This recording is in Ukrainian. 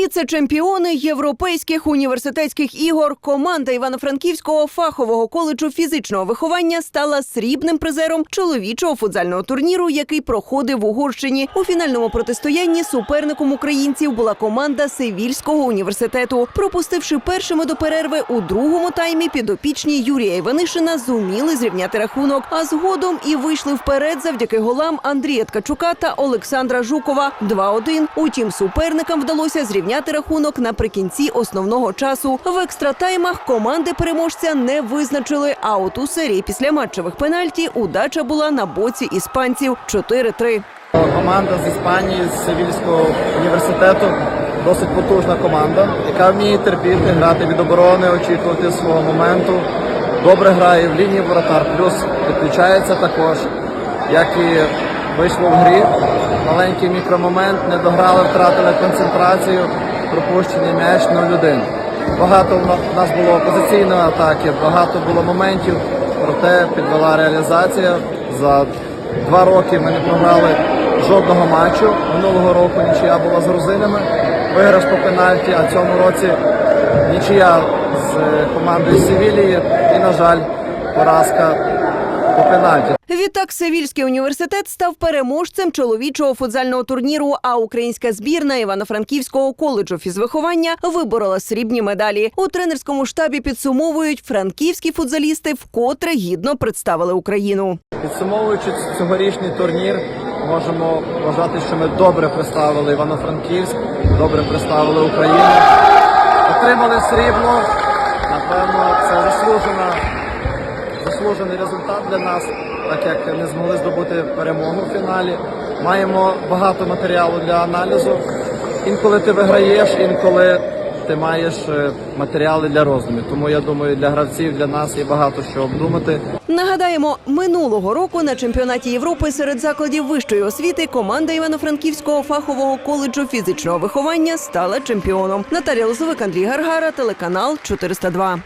Віце-чемпіони європейських університетських ігор команда Івано-Франківського фахового коледжу фізичного виховання стала срібним призером чоловічого футзального турніру, який проходив в Угорщині. У фінальному протистоянні суперником українців була команда Севільського університету. Пропустивши першими до перерви у другому таймі, підопічні Юрія Іванишина зуміли зрівняти рахунок, а згодом і вийшли вперед завдяки голам Андрія Ткачука та Олександра Жукова 2-1. Утім, суперникам вдалося зрівняти рахунок наприкінці основного часу. В екстратаймах команди переможця не визначили. А от у серії після матчевих пенальті удача була на боці іспанців 4-3. Команда з Іспанії, з Севільського університету, досить потужна команда, яка вміє терпіти, грати від оборони, очікувати свого моменту. Добре грає в лінії воротар, плюс підключається також, як і вийшло в грі. Маленький мікромомент, не дограли, втратили концентрацію, пропущений м'яч 0-1. Багато в на- нас було позиційної атаки, багато було моментів, проте підвела реалізація. За два роки ми не програли жодного матчу. Минулого року нічия була з грузинами, виграш по пенальті, а цьому році нічия з е, командою з Севілії і, на жаль, поразка по пенальті. Відтак Севільський університет став переможцем чоловічого футзального турніру. А українська збірна Івано-Франківського коледжу фізвиховання виборола срібні медалі. У тренерському штабі підсумовують, франківські футзалісти вкотре гідно представили Україну. Підсумовуючи цьогорічний турнір, можемо вважати, що ми добре представили Івано-Франківськ, добре представили Україну. Отримали срібло. Напевно, заслужений результат для нас, так як не змогли здобути перемогу в фіналі. Маємо багато матеріалу для аналізу. Інколи ти виграєш, інколи ти маєш е, матеріали для роздумів. Тому я думаю, для гравців, для нас є багато що обдумати. Нагадаємо, минулого року на чемпіонаті Європи серед закладів вищої освіти команда Івано-Франківського фахового коледжу фізичного виховання стала чемпіоном. Наталія Лозовик, Андрій Гаргара, телеканал 402.